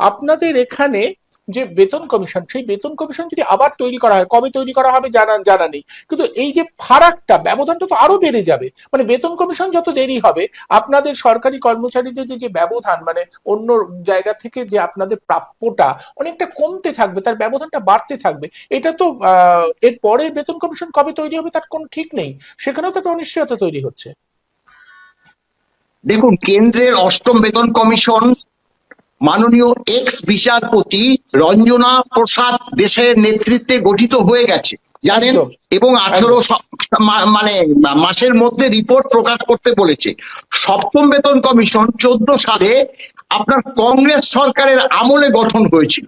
আপনাদের এখানে যে বেতন কমিশন সেই বেতন কমিশন যদি আবার তৈরি করা হয় কবে তৈরি করা হবে জানা জানা নেই। কিন্তু এই যে ফারাকটা ব্যবধানটা তো আরও বেড়ে যাবে। মানে বেতন কমিশন যত দেরি হবে আপনাদের সরকারি কর্মচারীদের যে যে ব্যবধান মানে অন্য জায়গা থেকে যে আপনাদের প্রাপ্যটা অনেকটা কমতে থাকবে তার ব্যবধানটা বাড়তে থাকবে। এটা তো আহ, এর পরের বেতন কমিশন কবে তৈরি হবে তার কোনো ঠিক নেই। সেখানেও তো একটা অনিশ্চয়তা তৈরি হচ্ছে। দেখুন কেন্দ্রের অষ্টম বেতন কমিশন মাননীয় এক্স বিচারপতি রঞ্জনা প্রসাদ দেশের নেতৃত্বে গঠিত হয়ে গেছে জানেন? এবং আঠারো মানে মাসের মধ্যে রিপোর্ট প্রকাশ করতে বলেছে। সপ্তম বেতন কমিশন চোদ্দ সালে আপনার কংগ্রেস সরকারের আমলে গঠন হয়েছিল।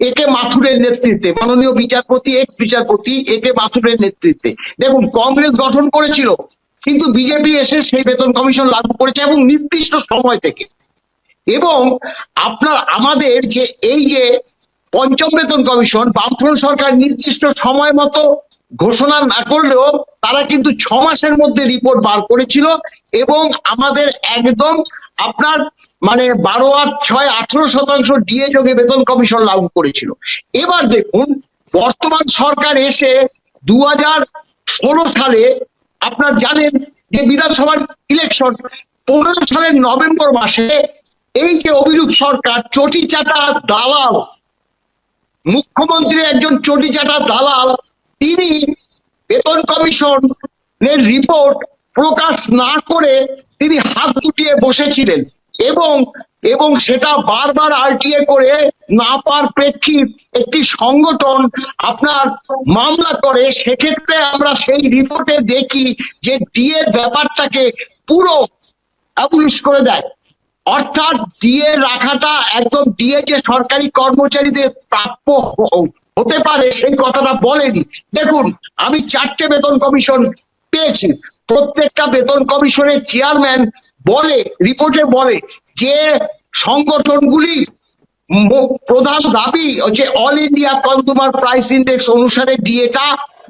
একে মাথুরের নেতৃত্বে মাননীয় বিচারপতি এক্স বিচারপতি একে মাথুরের নেতৃত্বে। দেখুন কংগ্রেস গঠন করেছিল কিন্তু বিজেপি এসে সেই বেতন কমিশন লাগু করেছে এবং নির্দিষ্ট সময় থেকে এবং আপনার, আমাদের যে এই যে পঞ্চম বেতন কমিশন, বামফ্রন্ট সরকার নির্দিষ্ট সময় মতো ঘোষণা না করলেও তারা কিন্তু ছ মাসের মধ্যে রিপোর্ট বার করেছিল এবং আমাদের একদম আপনার মানে বারো আট ছয় আঠারো শতাংশ ডিএ যোগে বেতন কমিশন লাগু করেছিল। এবার দেখুন, বর্তমান সরকার এসে দু হাজার ষোলো সালে আপনার জানেন যে বিধানসভার ইলেকশন পনেরো সালের নভেম্বর মাসে এই যে অভিযোগ সরকার, চটি চাটা দালাল, মুখ্যমন্ত্রী একজন চটি চাটা দালাল, তিনি বেতন কমিশন এর রিপোর্ট প্রকাশ না করে তিনি হাত গুটিয়ে বসেছিলেন এবং এবং সেটা বারবার আরটিএ করে না পার প্রেক্ষিত একটি সংগঠন আপনার মামলা করে, সেক্ষেত্রে আমরা সেই রিপোর্টে দেখি যে ডিএর ব্যাপারটাকে পুরো অ্যাবলিশ করে দেয়। অর্থাৎ ডিএ রাখাটা একদম ডিএ যে সরকারি কর্মচারীদের প্রাপ্য হতে পারে, সেই কথাটা বলেনি। দেখুন, আমি চারটে বেতন কমিশন পেয়েছি। প্রত্যেকটা বেতন কমিশনের চেয়ারম্যান বলে, রিপোর্টে বলে যে সংগঠনগুলি প্রধান দাবি হচ্ছে all India consumer price index অনুসারে ডিএটা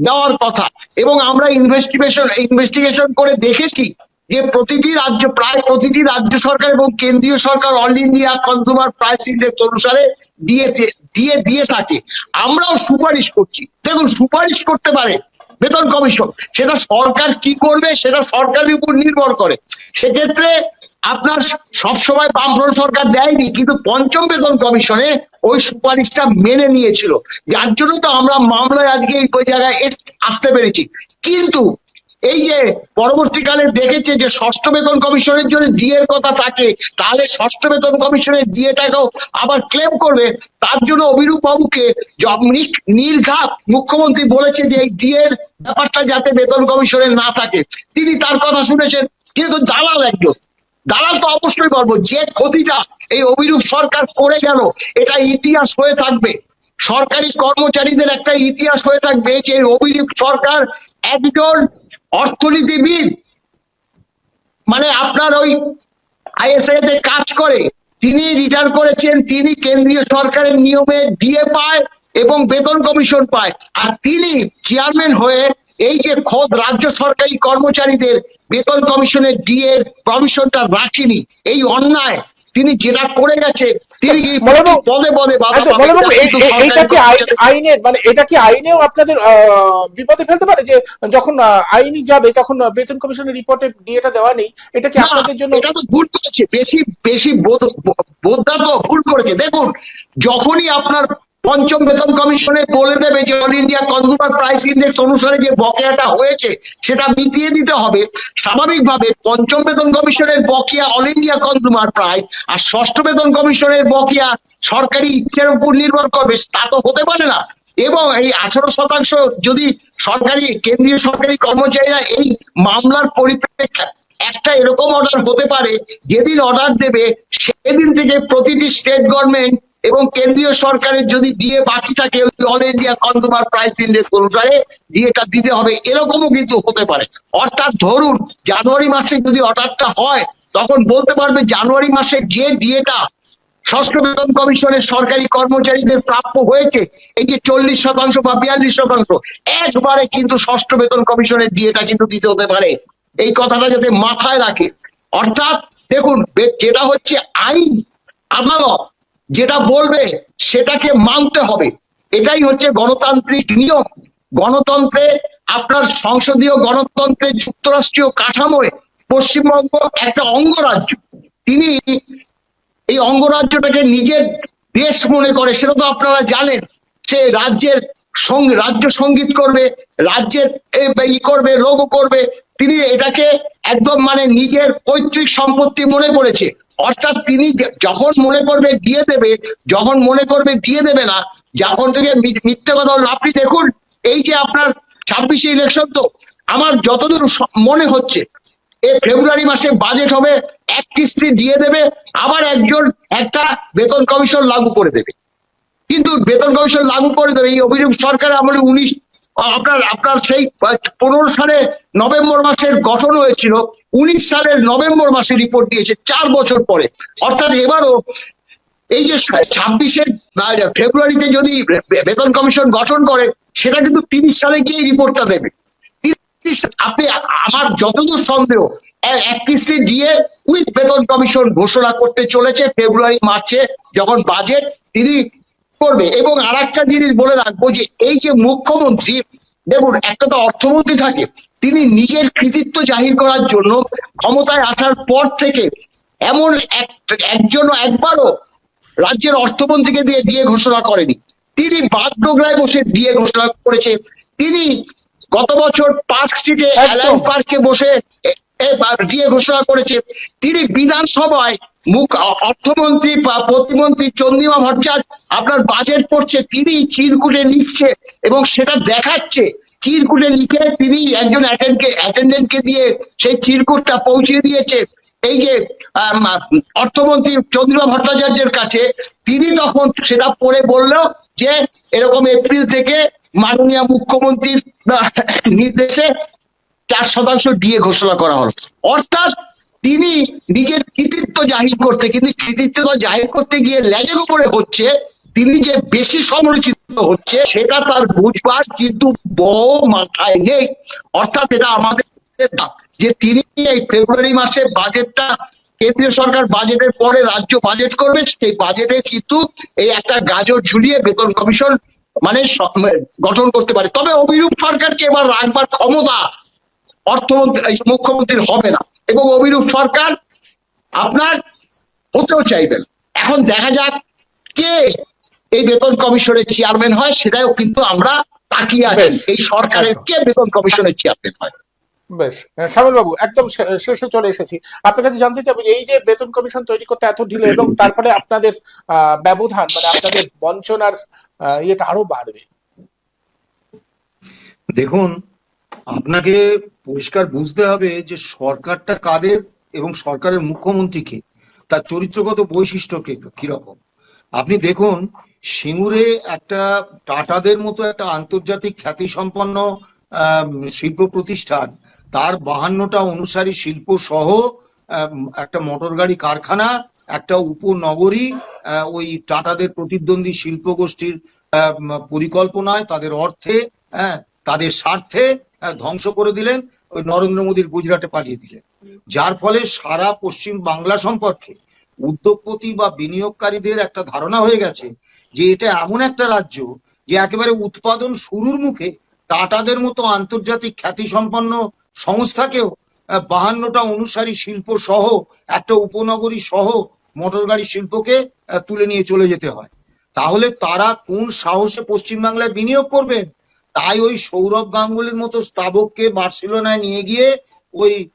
দেওয়ার কথা। এবং আমরা ইনভেস্টিগেশন ইনভেস্টিগেশন করে দেখেছি যে প্রতিটি রাজ্য, প্রায় প্রতিটি রাজ্য সরকার এবং কেন্দ্রীয় সরকার all India consumer price index অনুসারে দিয়ে দিয়ে দিয়ে থাকে। আমরাও সুপারিশ করছি। দেখুন, সুপারিশ করতে পারে বেতন কমিশন। সেটা সরকার কি করবে, সেটা সরকারের উপর নির্ভর করে। সেক্ষেত্রে আপনার সবসময় বামফ্রন্ট সরকার দেয়নি, কিন্তু পঞ্চম বেতন কমিশনে ওই সুপারিশটা মেনে নিয়েছিল। যার জন্য তো আমরা মামলায় আজকে এই জায়গায় আসতে পেরেছি। কিন্তু এই যে পরবর্তীকালে দেখেছে যে ষষ্ঠ বেতন কমিশনের জন্য ডিএর কথা থাকে, তাহলে ষষ্ঠ বেতন কমিশনের ডিএটাকেও আবার ক্লেম করবে। তার জন্য অভিরূপ বাবুকে নির্ঘাত মুখ্যমন্ত্রী বলেছে যে এই ডিএর ব্যাপারটা যাতে বেতন কমিশনের না থাকে। তিনি তার কথা শুনেছেন কিন্তু দালাল একজন। দালাল তো অবশ্যই বলব, যে ক্ষতিটা এই অভিরূপ সরকার করে গেল, এটা ইতিহাস হয়ে থাকবে। সরকারি কর্মচারীদের একটা ইতিহাস হয়ে থাকবে যে অভিরূপ সরকার একজন অর্থনীতিবিদ। মানে আপনার ওই আইএসআই তে কাজ করে, তিনি রিটার্ন করেছেন, তিনি কেন্দ্রীয় সরকারের নিয়মে ডিএ পায় এবং বেতন কমিশন পায়। আর তিনি চেয়ারম্যান হয়ে এই যে খোদ রাজ্য সরকারি কর্মচারীদের বেতন কমিশনের ডিএ প্রমিশনটা রাখেনি। এই অন্যায় তিনি যেটা করে গেছে তিনি পদে পদে আচ্ছা, এটা কি আইন- মানে এটা কি আইনেও আপনাদের আহ, বিপদে ফেলতে পারে যে যখন আইনি যাবে তখন বেতন কমিশনের রিপোর্টে ডিএটা দেওয়া নেই এটা কি আপনাদের জন্য এটা তো ভুল করেছে বেশি বেশি বোধ- ব- বোদ্ধা ভুল করেছে দেখুন যখনই আপনার পঞ্চম বেতন কমিশনে বলে দেবে যে all India consumer price index অনুসারে যে বকেয়াটা হয়েছে, সেটা মিটিয়ে দিতে হবে। স্বাভাবিকভাবে পঞ্চম বেতন কমিশনের বকেয়া অল ইন্ডিয়া কনজিউমার প্রাইস আর ষষ্ঠ বেতন কমিশনের বকেয়া সরকারি ইচ্ছার উপর নির্ভর করবে, তা তো হতে পারে না। এবং এই আঠারো শতাংশ যদি সরকারি, কেন্দ্রীয় সরকারি কর্মচারীরা এই মামলার পরিপ্রেক্ষিতে একটা এরকম অর্ডার হতে পারে, যেদিন অর্ডার দেবে, সেদিন থেকে প্রতিটি স্টেট গভর্নমেন্ট এবং কেন্দ্রীয় সরকারের যদি ডিএ বাকি থাকে all India consumer price index অনুসারে ডিএটা দিতে হবে। এরকমও কিন্তু হতে পারে। অর্থাৎ ধরুন, জানুয়ারি মাসে যদি অর্ডারটা হয়, তখন বলতে পারবে জানুয়ারি মাসে যে ডিএটা ষষ্ঠ বেতন কমিশনের সরকারি কর্মচারীদের প্রাপ্য হয়েছে, এই যে চল্লিশ শতাংশ বা বিয়াল্লিশ শতাংশ, একবারে কিন্তু ষষ্ঠ বেতন কমিশনের ডিএটা কিন্তু দিতে হতে পারে। এই কথাটা যাতে মাথায় রাখে। অর্থাৎ দেখুন যেটা হচ্ছে আইন, আদালত যেটা বলবে সেটাকে মানতে হবে। এটাই হচ্ছে গণতান্ত্রিক নিয়ম। গণতন্ত্রে আপনার সংসদীয় গণতন্ত্রের যুক্তরাষ্ট্রীয় কাঠামোয় পশ্চিমবঙ্গ একটা অঙ্গরাজ্য। তিনি এই অঙ্গরাজ্যটাকে নিজের দেশ মনে করে, সেটা তো আপনারা জানেন সে রাজ্যের রাজ্য সংগীত করবে, রাজ্যের ই করবে, লোগো করবে। তিনি এটাকে একদম মানে নিজের পৈতৃক সম্পত্তি মনে করেছে। অর্থাৎ তিনি যখন মনে করবে দিয়ে দেবে যখন মনে করবে দিয়ে দেবে না যখন থেকে মিথ্যে কথা বলবে, আপনি দেখুন এই যে আপনার ছাব্বিশে ইলেকশন তো আমার যতদূর মনে হচ্ছে এই ফেব্রুয়ারি মাসে বাজেট হবে এক কিস্তি দিয়ে দেবে আবার একজন একটা বেতন কমিশন লাগু করে দেবে। কিন্তু বেতন কমিশন লাগু করে দেবে এই অভিযোগ সরকার আমলে উনিশ আপনার আপনার সেই পনেরো সালে নভেম্বর মাসের গঠন হয়েছিল, উনিশ সালের নভেম্বর মাসে রিপোর্ট দিয়েছে, চার বছর পরে। অর্থাৎ এবারও এই যে ছাব্বিশে ফেব্রুয়ারিতে যদি বেতন কমিশন গঠন করে, সেটা কিন্তু তিরিশ সালে গিয়ে রিপোর্টটা দেবে। আপনি আমার যতদূর সন্দেহ এক কিস্তি দিয়ে উইথ বেতন কমিশন ঘোষণা করতে চলেছে, ফেব্রুয়ারি, মার্চে, যখন বাজেট তিনি করবে এবং আর একটা জিনিস বলে রাখব যে এই যে মুখ্যমন্ত্রী দেখুন একটা তো অর্থমন্ত্রী থাকে তিনি নিজের কৃতিত্ব জাহির করার জন্য ক্ষমতায় আসার পর থেকে এমন এক একজন একবারও রাজ্যের অর্থমন্ত্রীকে দিয়ে দিয়ে ঘোষণা করেনি। তিনি বাগডোগরায় বসে দিয়ে ঘোষণা করেছে। তিনি গত বছর পার্ক স্ট্রিটে। অ্যালান পার্কে বসে দিয়ে ঘোষণা করেছে। তিনি বিধানসভায় মুখ অর্থমন্ত্রী বা প্রতিমন্ত্রী চন্দ্রিমা ভট্টাচার্য আপনার বাজেট পড়ছে, তিনি চিরকুটে লিখছে এবং সেটা দেখাচ্ছে। চিরকুটে লিখে তিনি একজন অ্যাটেন্ডেন্টকে দিয়ে সেই চিরকুটটা পৌঁছে দিয়েছে। এই যে অর্থমন্ত্রী চন্দ্রিমা ভট্টাচার্যের কাছে তিনি তখন সেটা পড়ে বলল যে, এরকম এপ্রিল থেকে মাননীয় মুখ্যমন্ত্রীর নির্দেশে চার শতাংশ দিয়ে ঘোষণা করা হলো। অর্থাৎ তিনি নিজের কৃতিত্ব জাহির করতে, কিন্তু কৃতিত্ব জাহির করতে গিয়ে লেজে করে হচ্ছে, তিনি যে বেশি সমালোচিত হচ্ছে, সেটা তার বুঝবার কিন্তু বউ মাথায় নেই। অর্থাৎ এটা আমাদের যে তিনি এই ফেব্রুয়ারি মাসে বাজেটটা, কেন্দ্রীয় সরকার বাজেটের পরে রাজ্য বাজেট করবে, সেই বাজেটে কিন্তু এই একটা গাজর ঝুলিয়ে বেতন কমিশন মানে গঠন করতে পারে। তবে অভিরূপ সরকারকে এবার রাখবার ক্ষমতা অর্থমন্ত্রী মুখ্যমন্ত্রীর হবে না। এবং অভিরূপ সরকার আপনার হতেও চাইবেন। এখন দেখা যাক কে এই বেতন কমিশনের চেয়ারম্যান হয় সেটাও কিন্তু আমরা তাকিয়ে আছি। বেশ। এই সরকারের কে বেতন কমিশনের চেয়ারম্যান হয়? বেশ। শ্যামল বাবু একদম শেষে চলে এসেছি। আপনার কাছে জানতে চাইব যে এই যে বেতন কমিশন তৈরি করতে এত ঢিলে এবং তারপরে আপনাদের আহ, ব্যবধান মানে আপনাদের বঞ্চনার আহ, ইয়েটা আরও বাড়বে। দেখুন আপনাকে পরিষ্কার বুঝতে হবে যে সরকারটা কাদের এবং সরকারের মুখ্যমন্ত্রীকে, তার চরিত্রগত বৈশিষ্ট্যকে কীরকম। আপনি দেখুন, সিঙ্গুরে একটা টাটাদের মতো একটা আন্তর্জাতিক খ্যাতিসম্পন্ন শিল্প প্রতিষ্ঠান, তার বাহান্নটা অনুসারী শিল্প সহ একটা মোটর গাড়ি কারখানা, একটা উপনগরী ওই টাটাদের প্রতিদ্বন্দ্বী শিল্প গোষ্ঠীর পরিকল্পনায় তাদের অর্থে হ্যাঁ তাদের স্বার্থে ধ্বংস করে দিলেন, ওই নরেন্দ্র মোদীর গুজরাটে পাঠিয়ে দিলেন। যার ফলে সারা পশ্চিম বাংলা সম্পর্কে উদ্যোগপতি বা বিনিয়োগকারীদের একটা ধারণা হয়ে গেছে যে এটা এমন একটা রাজ্য যে একেবারে উৎপাদন শুরুর মুখে টাটাদের মতো আন্তর্জাতিক খ্যাতিসম্পন্ন সংস্থাকেও বাহান্নটা অনুসারী শিল্প সহ, একটা উপনগরী সহ মোটর গাড়ি শিল্পকে তুলে নিয়ে চলে যেতে হয়। তাহলে তারা কোন সাহসে পশ্চিমবাংলায় বিনিয়োগ করবেন? তাই ওই সৌরভ গাঙ্গুলির মতো স্থাবককে বার্সেলোনায় নিয়ে গিয়ে ওই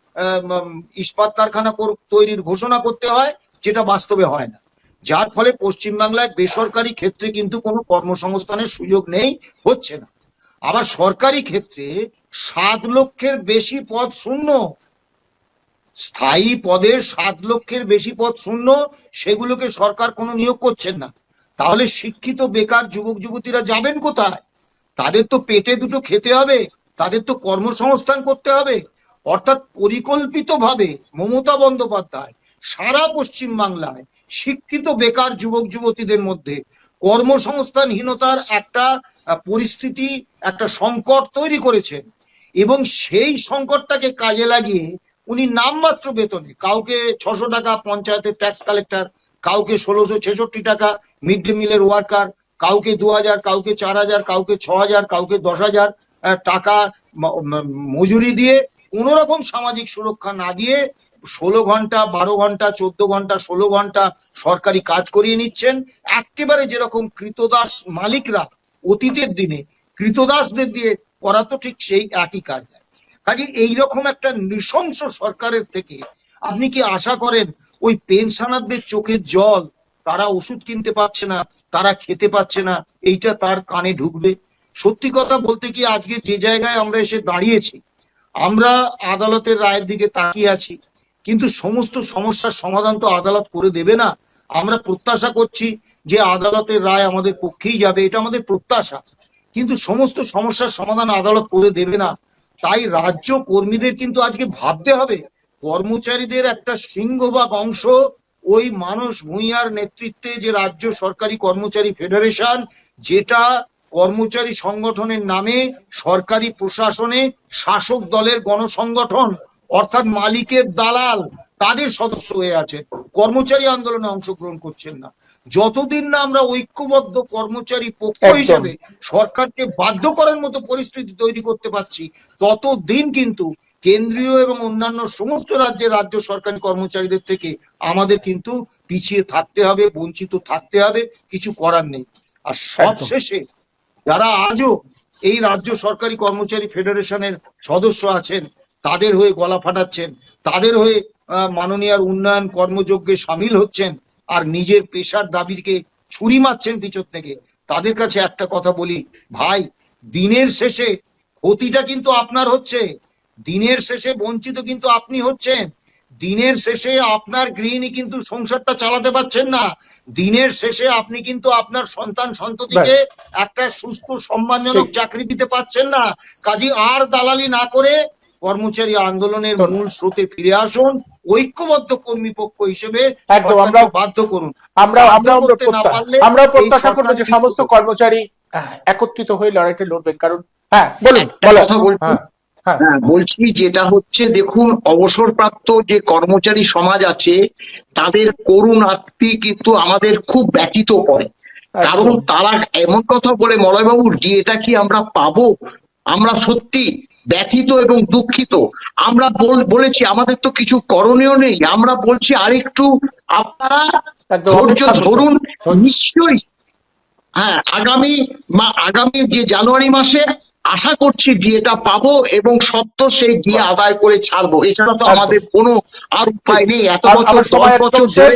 ইস্পাত কারখানা কর- তৈরির ঘোষণা করতে হয়, যেটা বাস্তবে হয় না। যার ফলে পশ্চিমবাংলায় বেসরকারি ক্ষেত্রে কিন্তু কোনো কর্মসংস্থানের সুযোগ নেই, হচ্ছে না। আবার সরকারি ক্ষেত্রে সাত লক্ষের বেশি পদ শূন্য, স্থায়ী পদে সাত লক্ষের বেশি পদ শূন্য, সেগুলোকে সরকার কোনো নিয়োগ করছেন না। তাহলে শিক্ষিত বেকার যুবক যুবতীরা যাবেন কোথায়? তাদের তো পেটে দুটো খেতে হবে, তাদের তো কর্মসংস্থান করতে হবে। অর্থাৎ পরিকল্পিতভাবে মমতা বন্দ্যোপাধ্যায় সারা পশ্চিম বাংলায় শিক্ষিত বেকার যুবক যুবতীদের মধ্যে কর্মসংস্থানহীনতার একটা পরিস্থিতি, একটা সংকট তৈরি করেছেন এবং সেই সংকটটাকে কাজে লাগিয়ে উনি নামমাত্র বেতনে, কাউকে ছশো টাকা পঞ্চায়েতের ট্যাক্স কালেক্টর কাউকে ষোলোশো ছেষট্টি টাকা মিড ডে মিলের ওয়ার্কার কাউকে দু হাজার কাউকে চার হাজার কাউকে ছ হাজার কাউকে দশ হাজার টাকা মজুরি দিয়ে কোন রকম সামাজিক সুরক্ষা না দিয়ে ষোলো ঘণ্টা, বারো ঘণ্টা, চোদ্দ ঘণ্টা, ষোলো ঘণ্টা সরকারি কাজ করিয়ে নিচ্ছেন। একেবারে যেরকম কৃতদাস মালিকরা অতীতের দিনে কৃতদাসদের দিয়ে করা তো ঠিক সেই একই কাজ। কাজে এইরকম একটা নৃশংস সরকারের থেকে আপনি কি আশা করেন ওই পেনশনারদের চোখের জল তারা ওষুধ কিনতে পারছে না, তারা খেতে পাচ্ছে না, এইটা তার কানে ঢুকবে। সত্যি কথা বলতে কি, আজকে যে জায়গায় আমরা এসে দাঁড়িয়েছি, আমরা আদালতের রায়ের দিকে তাকিয়ে আছি, কিন্তু সমস্ত সমস্যার সমাধান তো আদালত করে দেবে না। আমরা প্রত্যাশা করছি যে আদালতের রায় আমাদের পক্ষেই যাবে, এটা আমাদের প্রত্যাশা। কিন্তু সমস্ত সমস্যার সমাধান আদালত করে দেবে না। তাই রাজ্য কর্মীদের কিন্তু আজকে ভাবতে হবে, কর্মচারীদের একটা সিংহভাগ অংশ ওই মানস ভূঁইয়ার নেতৃত্বে যে রাজ্য সরকারি কর্মচারী ফেডারেশন, যেটা কর্মচারী সংগঠনের নামে সরকারি প্রশাসনে শাসক দলের গণসংগঠন। অর্থাৎ মালিকের দালাল তাদের সদস্য হয়ে আছে। কর্মচারী আন্দোলনে অংশগ্রহণ করছেন না। যতদিন না আমরা ঐক্যবদ্ধ কর্মচারী পক্ষ। হিসেবে সরকারকে বাধ্য করার মতো পরিস্থিতি তৈরি করতে পারছি ততদিন কিন্তু কেন্দ্রীয় এবং অন্যান্য সমস্ত রাজ্যের রাজ্য সরকারি কর্মচারীদের থেকে আমাদের কিন্তু পিছিয়ে থাকতে হবে বঞ্চিত থাকতে হবে কিছু করার নেই। আর সবশেষে যারা আজও এই রাজ্য সরকারি কর্মচারী ফেডারেশনের সদস্য আছেন তাদের হয়ে গলা ফাটাচ্ছেন তাদের হয়ে আহ, মাননীয়ার উন্নয়ন কর্মযজ্ঞে সামিল হচ্ছেন আর নিজের পেশার দাবিকে ছুরি মারছেন পিছর থেকে। তাদের কাছে একটা কথা বলি ভাই দিনের শেষে ক্ষতিটা কিন্তু আপনার হচ্ছে দিনের শেষে বঞ্চিত কিন্তু আপনি হচ্ছেন। দিনের শেষে আপনার গৃহিণী কিন্তু সংসারটা চালাতে পারছেন না। দিনের শেষে আপনি কিন্তু আপনার সন্তান সন্ততিকে একটা সুস্থ সম্মানজনক চাকরি দিতে পারছেন না। কাজী আর দালালি না করে কর্মচারী আন্দোলনের। মূল স্রোতে ফিরে আসুন ঐক্যবদ্ধ কর্মী পক্ষ হিসেবে একদম, আমরাও- বাধ্য করুন। আমরা আমরা আমরা আমরাও প্রত্যাশা করব যে সমস্ত কর্মচারী একত্রিত হয়ে লড়াইটা লড়বেন। কারণ হ্যাঁ বলুন বলো। বলছি। হ্যাঁ হ্যাঁ। হ্যাঁ বলছি যেটা হচ্ছে দেখুন অবসরপ্রাপ্ত যে কর্মচারী সমাজ আছে তাদের করুণ আত্মি কিন্তু আমাদের খুব ব্যতীত করে। কারণ তারা এমন কথা বলে মলয়বাবু যে এটা কি আমরা পাবো? আমরা সত্যি ব্যথিত এবং দুঃখিত। আমরা বলেছি আমাদের তো কিছু করণীয় নেই। আমরা বলছি আরেকটু আপনারা ধৈর্য ধরুন। নিশ্চয়ই। হ্যাঁ আগামী মা আগামী যে জানুয়ারি মাসে আশা করছি বিয়েটা পাবো এবং সত্য সেই বিয়ে আদায় করে ছাড়বো। এছাড়া তো আমাদের কোনো আর উপায় নেই। এত বছর দশ বছর ধরে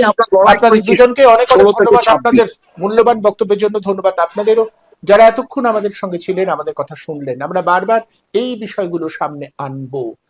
আমরা দুজনকে অনেক অনেক ধন্যবাদ। আপনাদের মূল্যবান বক্তব্যের জন্য ধন্যবাদ। আপনাদেরও যারা এতক্ষণ আমাদের সঙ্গে ছিলেন আমাদের কথা শুনলেন আমরা বারবার এই বিষয়গুলো সামনে আনব।